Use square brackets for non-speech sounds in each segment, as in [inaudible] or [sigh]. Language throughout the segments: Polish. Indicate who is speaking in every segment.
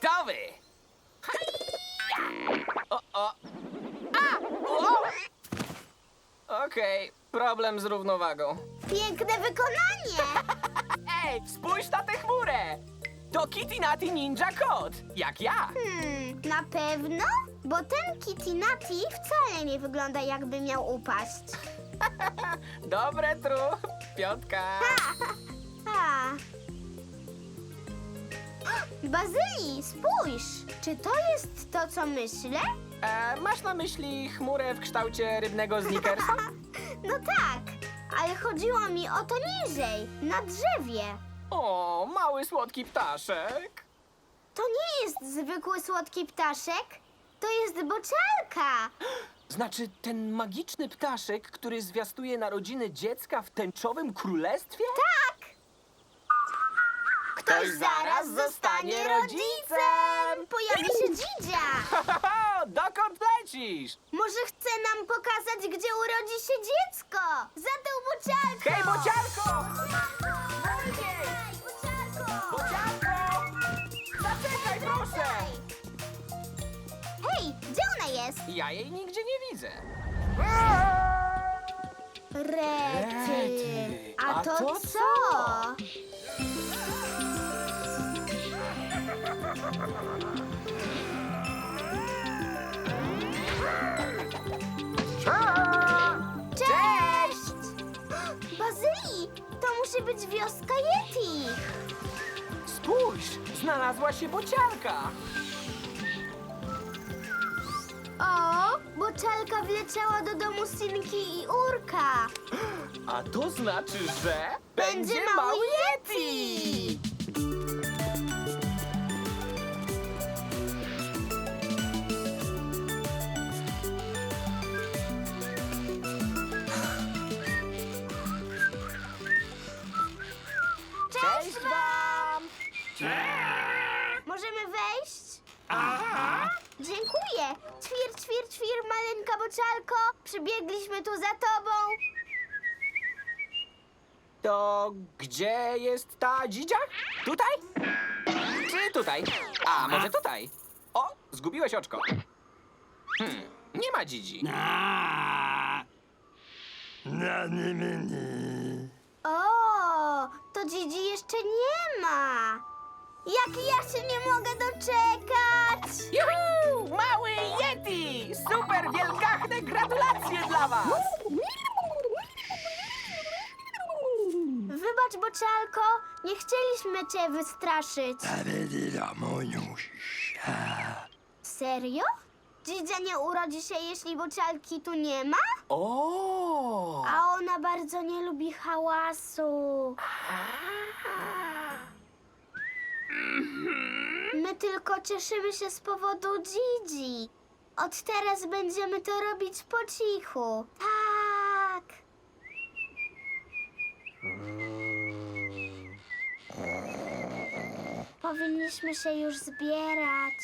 Speaker 1: Gotowy!
Speaker 2: O, o. A! O! Okej, problem z równowagą.
Speaker 1: Piękne wykonanie! [laughs]
Speaker 2: Ej, spójrz na tę chmurę! To Kitty Natty Ninja Kot, jak ja.
Speaker 1: Hmm, na pewno? Bo ten Kitty Natty wcale nie wygląda jakby miał upaść. [laughs]
Speaker 2: Dobre tru, piątka.
Speaker 1: A. Bazyli, spójrz! Czy to jest to, co myślę?
Speaker 2: E, masz na myśli chmurę w kształcie rybnego Snickersa? [laughs]
Speaker 1: No tak, ale chodziło mi o to niżej, na drzewie.
Speaker 2: O, mały słodki ptaszek.
Speaker 1: To nie jest zwykły słodki ptaszek, to jest boczalka. [gasps]
Speaker 2: Znaczy ten magiczny ptaszek, który zwiastuje narodziny dziecka w tęczowym królestwie?
Speaker 1: Tak! Ktoś zaraz zostanie rodzicem! Pojawi się dzidzia! [laughs]
Speaker 2: Ho, dokąd lecisz?
Speaker 1: Może chce nam pokazać, gdzie urodzi się dziecko! Za tą boczalką!
Speaker 2: Hej, bociarko!
Speaker 1: Hej, bociarko!
Speaker 2: Bociarko! Zaczekaj, proszę!
Speaker 1: Hej, gdzie ona jest?
Speaker 2: Ja jej nigdzie nie widzę.
Speaker 1: Rety. A to co? Cześć! Bazyli, to musi być wioska Yeti.
Speaker 2: Spójrz, znalazła się bociarka.
Speaker 1: O, boczalka wleciała do domu Sinki i Urka.
Speaker 2: A to znaczy, że
Speaker 1: Będzie mały Yeti! Możemy wejść? Dziękuję. Ćwir, ćwir, ćwir, maleńka boczalko. Przybiegliśmy tu za tobą.
Speaker 2: To gdzie jest ta dzidzia? Tutaj? Czy tutaj? A, może tutaj? O, zgubiłeś oczko. Hmm, nie ma dzidzi.
Speaker 1: O, to dzidzi jeszcze nie ma. Jak ja się nie mogę doczekać.
Speaker 2: Juhu! Mały Yeti! Super wielkachne gratulacje dla was!
Speaker 1: Wybacz, boczalko, nie chcieliśmy cię wystraszyć. Serio? Dzidzia nie urodzi się, jeśli boczalki tu nie ma?
Speaker 2: O!
Speaker 1: A ona bardzo nie lubi hałasu. My tylko cieszymy się z powodu Dzidzi. Od teraz będziemy to robić po cichu. Tak. Powinniśmy się już zbierać.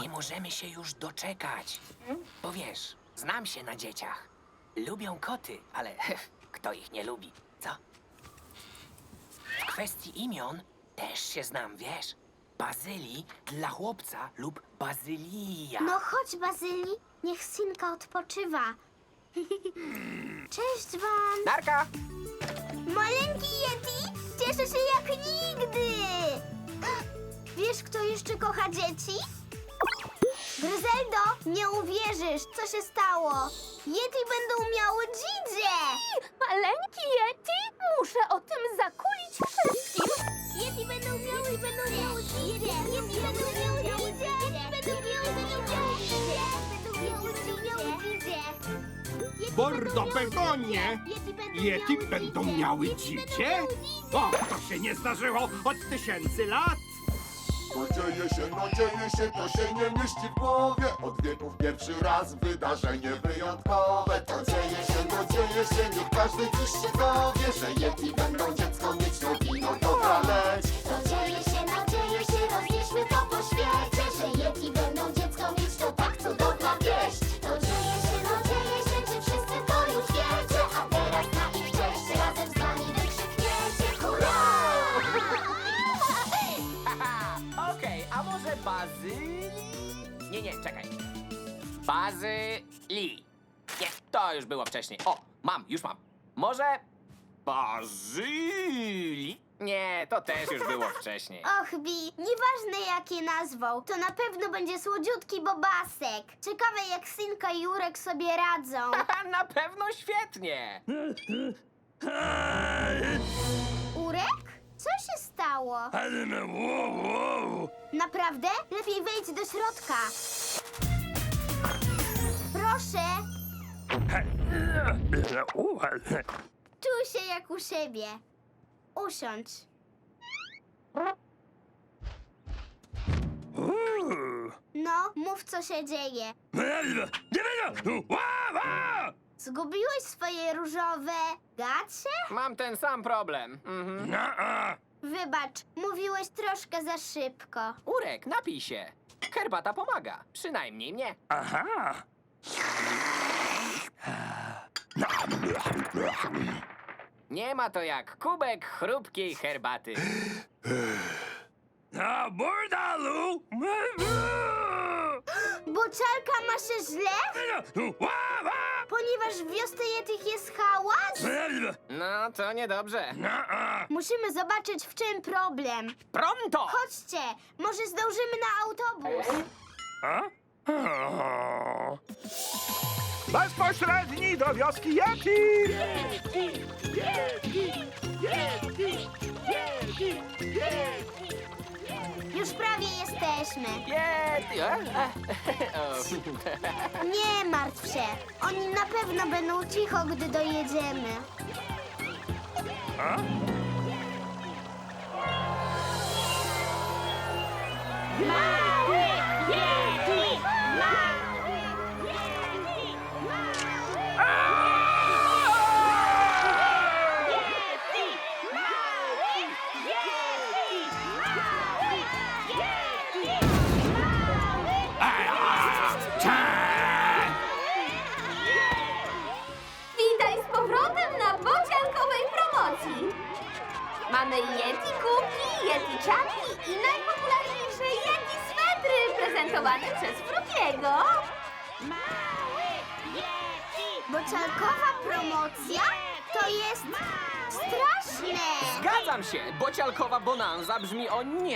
Speaker 2: Nie możemy się już doczekać. Bo wiesz, znam się na dzieciach. Lubią koty, ale [laughs] kto ich nie lubi, co? W kwestii imion też się znam, wiesz? Bazyli dla chłopca lub bazylija.
Speaker 1: No chodź, Bazyli, niech synka odpoczywa. [laughs] Cześć wam!
Speaker 2: Narka!
Speaker 1: Maleńki Yeti cieszę się jak nigdy! Wiesz, kto jeszcze kocha dzieci? Gryzeldo, nie uwierzysz, co się stało. Yeti będą miały dzidzie!
Speaker 3: Maleńki Yeti? Muszę o tym zakulić wszystkim.
Speaker 1: Yeti będą miały, będą miały dzidzie! Yeti będą miały będą miały, będą miały dzidzie! Będą miały, będą miały dzidzie! Yeti
Speaker 4: Bordo Begonie! Yeti będą miały dzicie? O, to się nie zdarzyło od tysięcy lat!
Speaker 5: No dzieje się, no dzieje się, to się nie mieści w głowie Od wieków pierwszy raz wydarzenie wyjątkowe To dzieje się, no dzieje się, niech każdy dziś się dowie Że Yeti będą dziecko mieć, no wino dobra
Speaker 1: Bazylii? Nie, nie, czekaj.
Speaker 2: Bazylii. Nie, to już było wcześniej. O, mam, już mam. Może... Bazylii? Nie, to też już było wcześniej. [laughs]
Speaker 1: Och, Bi, nieważne jakie nazwą, to na pewno będzie słodziutki bobasek. Ciekawe, jak synka i Jurek sobie radzą. [laughs]
Speaker 2: Na pewno świetnie.
Speaker 1: Urek? Co się stało? Naprawdę? Lepiej wejdź do środka. Proszę, czuj się jak u siebie. Usiądź. No, mów co się dzieje. Zgubiłeś swoje różowe gacie?
Speaker 2: Mam ten sam problem. Mhm.
Speaker 1: Wybacz, mówiłeś troszkę za szybko.
Speaker 2: Urek, napij się. Herbata pomaga. Przynajmniej mnie.
Speaker 4: Aha!
Speaker 2: Nie ma to jak kubek chrupkiej herbaty.
Speaker 4: Na bordalu!
Speaker 1: Buczalka ma się źle? Ponieważ w wiosce Yetich jest hałas?
Speaker 2: No, to niedobrze.
Speaker 1: Musimy zobaczyć, w czym problem.
Speaker 2: Pronto!
Speaker 1: Chodźcie, może zdążymy na autobus.
Speaker 4: Bezpośredni do wioski Yeti!
Speaker 1: Już prawie jesteśmy.
Speaker 2: Yeti! E, e, o.
Speaker 1: Nie martw się. Oni na pewno będą cicho, gdy dojedziemy. Mały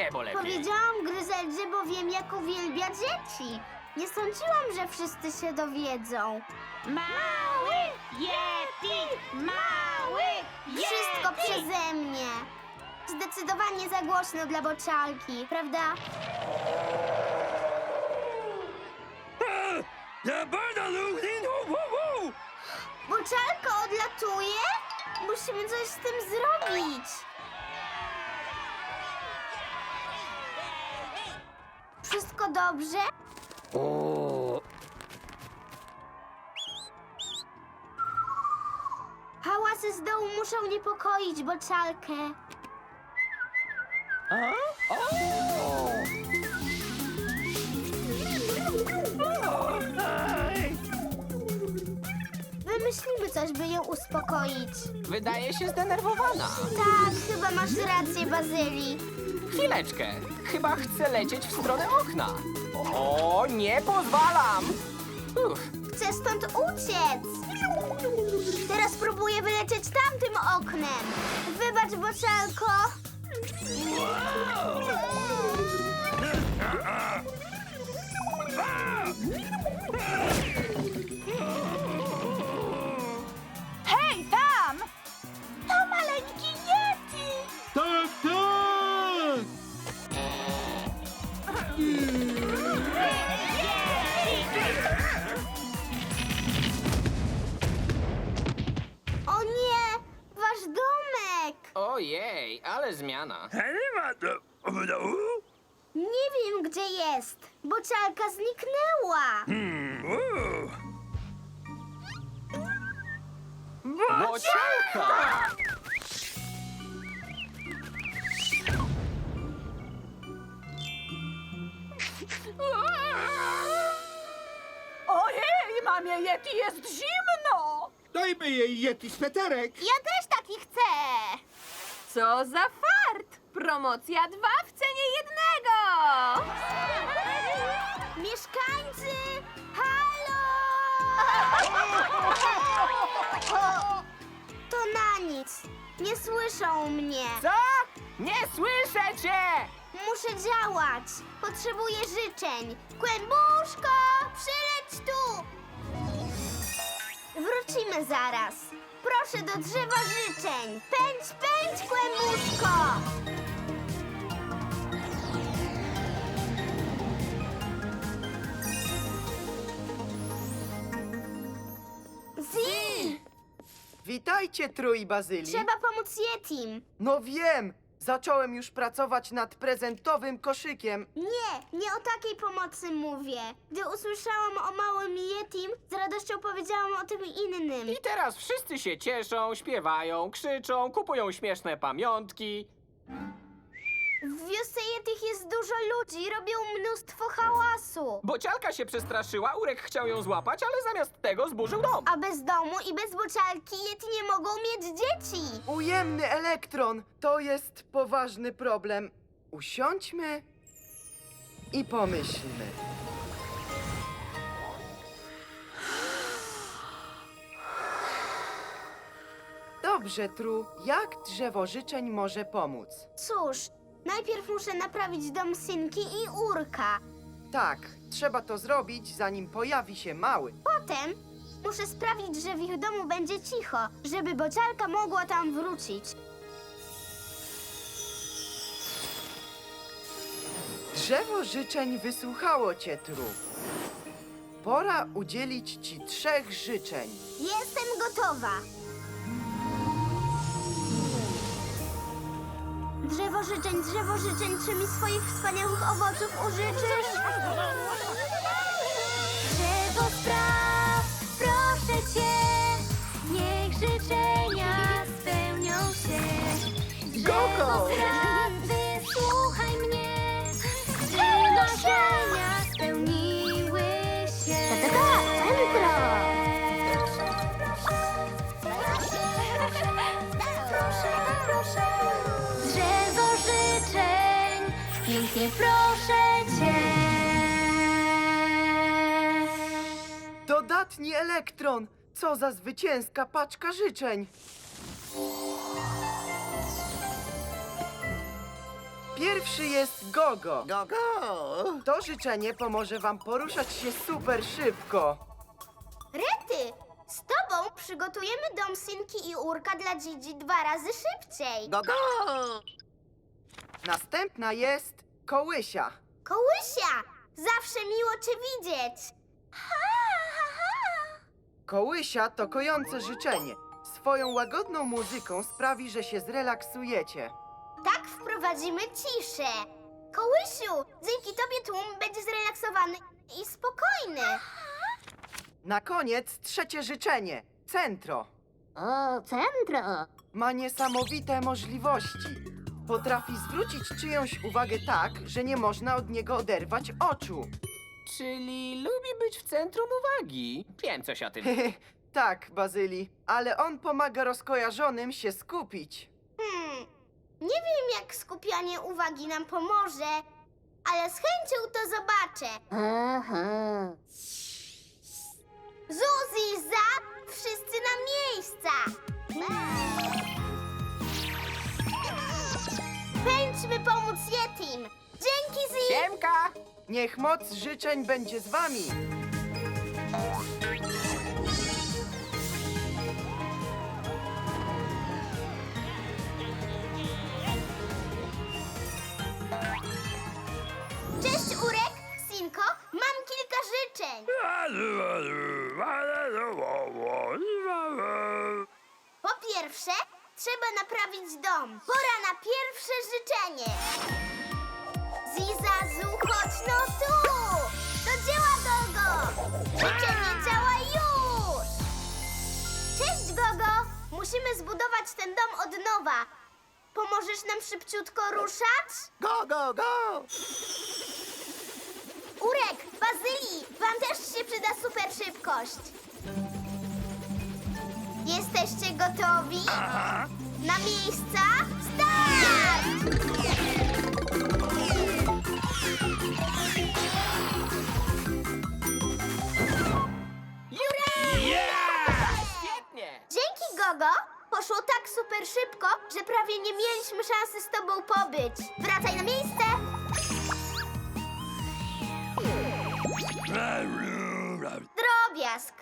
Speaker 2: niebo lepiej.
Speaker 1: Powiedziałam Gryzeldzie, bo wiem, jak uwielbia dzieci. Nie sądziłam, że wszyscy się dowiedzą. Mały Yeti! Mały Wszystko przeze mnie. Zdecydowanie za głośno dla boczalki, prawda?
Speaker 4: Na bordalu!
Speaker 1: Boczalka odlatuje? Musimy coś z tym zrobić. Wszystko dobrze? Hałasy z dołu muszą niepokoić boczalkę. Wymyślimy coś, by ją uspokoić.
Speaker 2: Wydaje się zdenerwowana.
Speaker 1: Tak, chyba masz rację, Bazyli.
Speaker 2: Chwileczkę. Chyba chcę lecieć w stronę okna. O, nie pozwalam!
Speaker 1: Chcę stąd uciec. Teraz próbuję wylecieć tamtym oknem. Wybacz, boczalko.
Speaker 2: Zmiana.
Speaker 1: Nie wiem, gdzie jest. Boczalka zniknęła.
Speaker 2: Bocianka!
Speaker 3: Ojej, mamie Yeti jest zimno!
Speaker 4: Dajmy jej Yeti sweterek!
Speaker 1: Ja też taki chcę.
Speaker 3: Co za fart! Promocja dwa w cenie jednego!
Speaker 1: Mieszkańcy, halo! [laughs] To na nic. Nie słyszą mnie.
Speaker 2: Co? Nie słyszę cię!
Speaker 1: Muszę działać. Potrzebuję życzeń. Kłębuszko, przyleć tu. Wrócimy zaraz. Proszę do drzewa życzeń. Pędź, pędź, kłębuszko.
Speaker 6: Witajcie, Trój i Bazyli.
Speaker 1: Trzeba pomóc Yetim.
Speaker 6: No wiem! Zacząłem już pracować nad prezentowym koszykiem.
Speaker 1: Nie, nie o takiej pomocy mówię. Gdy usłyszałam o małym Yetim, z radością powiedziałam o tym innym.
Speaker 7: I teraz wszyscy się cieszą, śpiewają, krzyczą, kupują śmieszne pamiątki.
Speaker 1: W wiosce Yetich jest dużo ludzi, robią mnóstwo hałasu.
Speaker 7: Bocialka się przestraszyła, Urek chciał ją złapać, ale zamiast tego zburzył dom.
Speaker 1: A bez domu i bez bocialki Yeti nie mogą mieć dzieci.
Speaker 6: Ujemny elektron to jest poważny problem. Usiądźmy i pomyślmy. Dobrze, Tru, jak drzewo życzeń może pomóc?
Speaker 1: Cóż, najpierw muszę naprawić dom Synki i Urka.
Speaker 6: Tak, trzeba to zrobić, zanim pojawi się mały.
Speaker 1: Potem muszę sprawić, że w ich domu będzie cicho, żeby bocialka mogła tam wrócić.
Speaker 6: Drzewo życzeń wysłuchało cię, Tru. Pora udzielić ci trzech życzeń.
Speaker 1: Jestem gotowa. Drzewo życzeń, drzewo życzeń, czy mi swoich wspaniałych owoców użyczysz? Drzewo spraw, proszę cię, niech życzenia spełnią się. Drzewo spraw,
Speaker 6: Dodatni elektron! Co za zwycięska paczka życzeń! Pierwszy jest Gogo.
Speaker 8: Gogo!
Speaker 6: To życzenie pomoże wam poruszać się super szybko.
Speaker 1: Rety, z tobą przygotujemy dom Synki i Urka dla Gigi dwa razy szybciej.
Speaker 8: Gogo!
Speaker 6: Następna jest Kołysia.
Speaker 1: Kołysia, zawsze miło cię widzieć.
Speaker 6: Kołysia to kojące życzenie. Swoją łagodną muzyką sprawi, że się zrelaksujecie.
Speaker 1: Tak wprowadzimy ciszę. Kołysiu, dzięki tobie tłum będzie zrelaksowany i spokojny.
Speaker 6: Na koniec trzecie życzenie. Centro.
Speaker 1: O, centro.
Speaker 6: Ma niesamowite możliwości. Potrafi zwrócić czyjąś uwagę tak, że nie można od niego oderwać oczu.
Speaker 7: Czyli lubi być w centrum uwagi. Wiem coś o tym.
Speaker 6: tak, Bazyli, ale on pomaga rozkojarzonym się skupić.
Speaker 1: Hmm, nie wiem jak skupianie uwagi nam pomoże, ale z chęcią to zobaczę. Zuzi za, wszyscy na miejsca. Pędźmy pomóc Yetim. Dzięki, Zi.
Speaker 7: Siemka!
Speaker 6: Niech moc życzeń będzie z wami.
Speaker 1: Cześć, Urek, Sinko, mam kilka życzeń. Po pierwsze, trzeba naprawić dom. Pora na pierwsze życzenie. Gogo! Musimy zbudować ten dom od nowa. Pomożesz nam szybciutko ruszać?
Speaker 8: Go, go, go!
Speaker 1: Urek, Bazylii, wam też się przyda super szybkość. Jesteście gotowi? Na miejsca? Start! Szybko, że prawie nie mieliśmy szansy z tobą pobyć. Wracaj na miejsce! Drobiazg.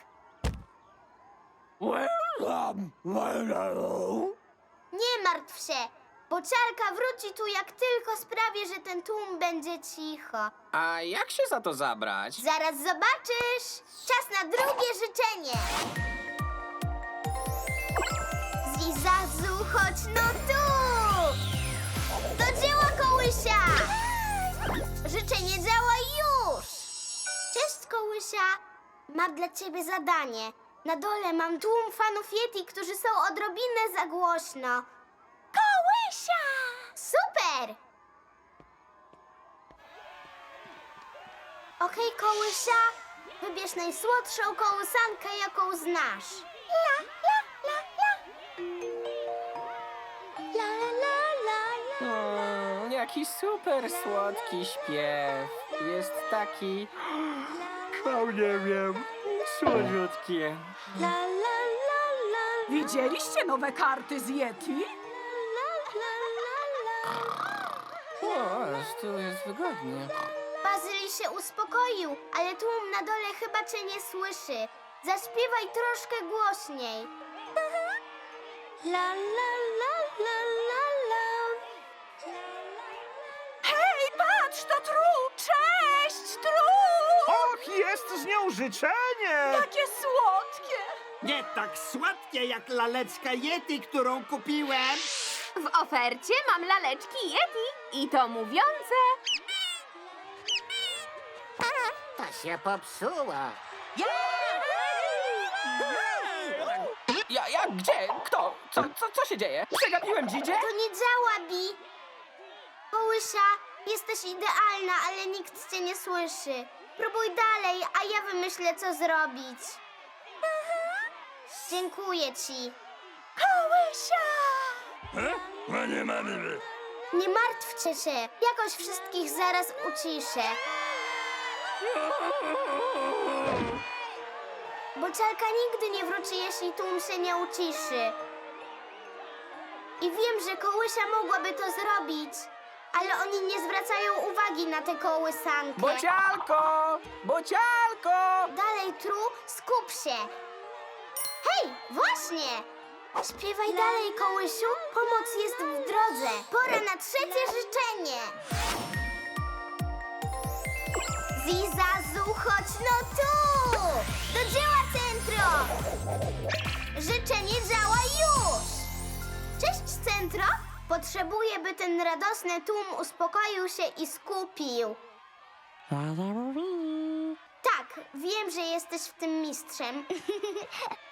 Speaker 1: Nie martw się, bo czarka wróci tu jak tylko sprawię, że ten tłum będzie cicho.
Speaker 7: A jak się za to zabrać?
Speaker 1: Zaraz zobaczysz! Czas na drugie życzenie! Zizazu, chodź no tu! Do dzieła, kołysia! Życzenie działa już! Cześć, kołysia! Mam dla ciebie zadanie. Na dole mam tłum fanów Yeti, którzy są odrobinę za głośno. Kołysia! Super! Okej, kołysia, wybierz najsłodszą kołysankę, jaką znasz. La, la.
Speaker 7: Jaki super słodki śpiew. Jest taki... O, nie wiem. Słodziutki.
Speaker 1: La, la, la, la,
Speaker 8: Widzieliście nowe karty z Yeti?
Speaker 7: O, tu jest wygodnie.
Speaker 1: Bazyli się uspokoił, ale tłum na dole chyba cię nie słyszy. Zaśpiewaj troszkę głośniej. La, la, la,
Speaker 4: jest z nią życzenie!
Speaker 8: Jakie słodkie!
Speaker 4: Nie tak słodkie jak laleczka Yeti, którą kupiłem.
Speaker 3: W ofercie mam laleczki Yeti i to mówiące.
Speaker 9: To się popsuło.
Speaker 7: Ja, jak, gdzie? Kto? Co, co, co się dzieje? Przegapiłem dzidzie?
Speaker 1: To nie działa, Bi. Kołysia, jesteś idealna, ale nikt cię nie słyszy. Próbuj dalej, a ja wymyślę, co zrobić. Dziękuję ci. Kołysia! Nie martwcie się, jakoś wszystkich zaraz uciszę. Bocialka nigdy nie wróci, jeśli tłum się nie uciszy. I wiem, że kołysia mogłaby to zrobić, ale oni nie zwracają uwagi na tę kołysankę.
Speaker 7: Bocialko! Bocialko!
Speaker 1: Dalej, Tru, skup się. Hej, właśnie! Śpiewaj dalej, kołysiu. Pomoc jest w drodze. Pora na trzecie życzenie. Zizazu, chodź no tu! Do dzieła, centro! Życzenie działa już! Cześć, centro! Potrzebuję, by ten radosny tłum uspokoił się i skupił. Tak, wiem, że jesteś w tym mistrzem. [laughs]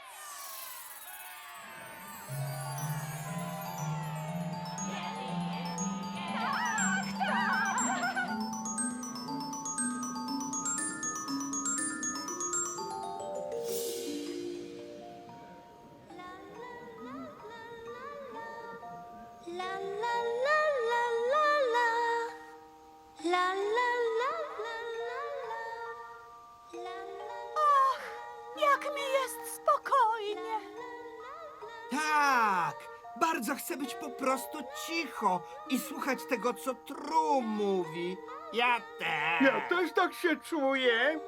Speaker 4: prostu cicho i słuchać tego, co Tru mówi. Ja też. Ja też tak się czuję.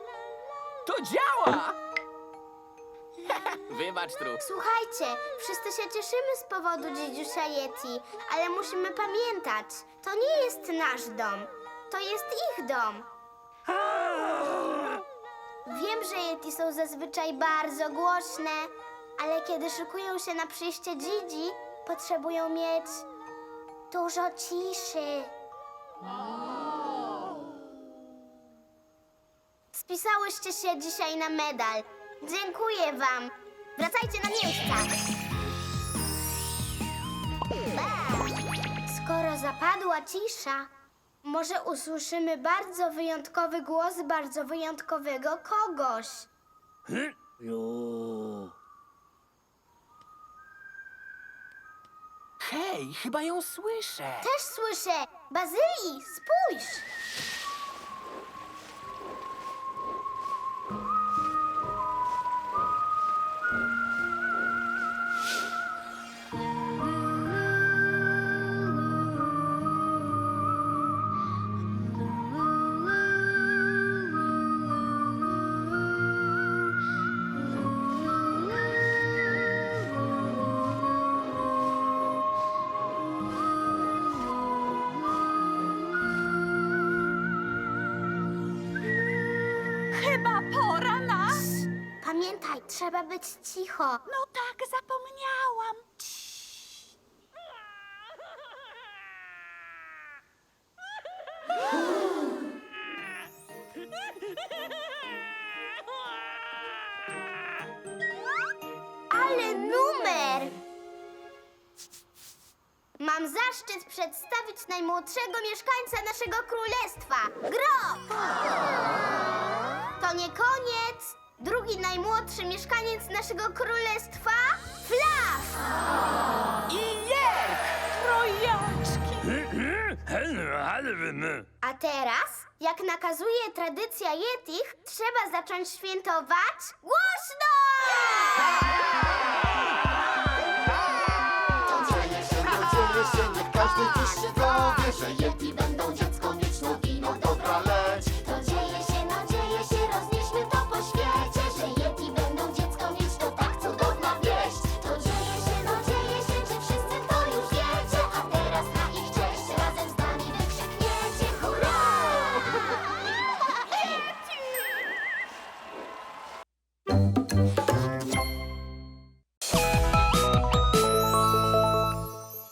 Speaker 7: To działa! [laughs] Wybacz, Tru.
Speaker 1: Słuchajcie, wszyscy się cieszymy z powodu dziedziusia Yeti, ale musimy pamiętać, to nie jest nasz dom, to jest ich dom. Wiem, że Yeti są zazwyczaj bardzo głośne, ale kiedy szykują się na przyjście Dzidzi, potrzebują mieć dużo ciszy. Spisałyście się dzisiaj na medal. Dziękuję wam. Wracajcie na miejsca. Skoro zapadła cisza, może usłyszymy bardzo wyjątkowy głos bardzo wyjątkowego kogoś.
Speaker 2: Hej, chyba ją słyszę.
Speaker 1: Też słyszę. Bazylii, spójrz. Pamiętaj, trzeba być cicho.
Speaker 8: No tak, zapomniałam.
Speaker 1: Ale numer! Mam zaszczyt przedstawić najmłodszego mieszkańca naszego królestwa, Grok! To nie koniec! Drugi najmłodszy mieszkaniec naszego królestwa, Flash! A teraz, jak nakazuje tradycja Yetich, trzeba zacząć świętować głośno!
Speaker 5: Dzieje się, każdy dziś się dowie, że Yeti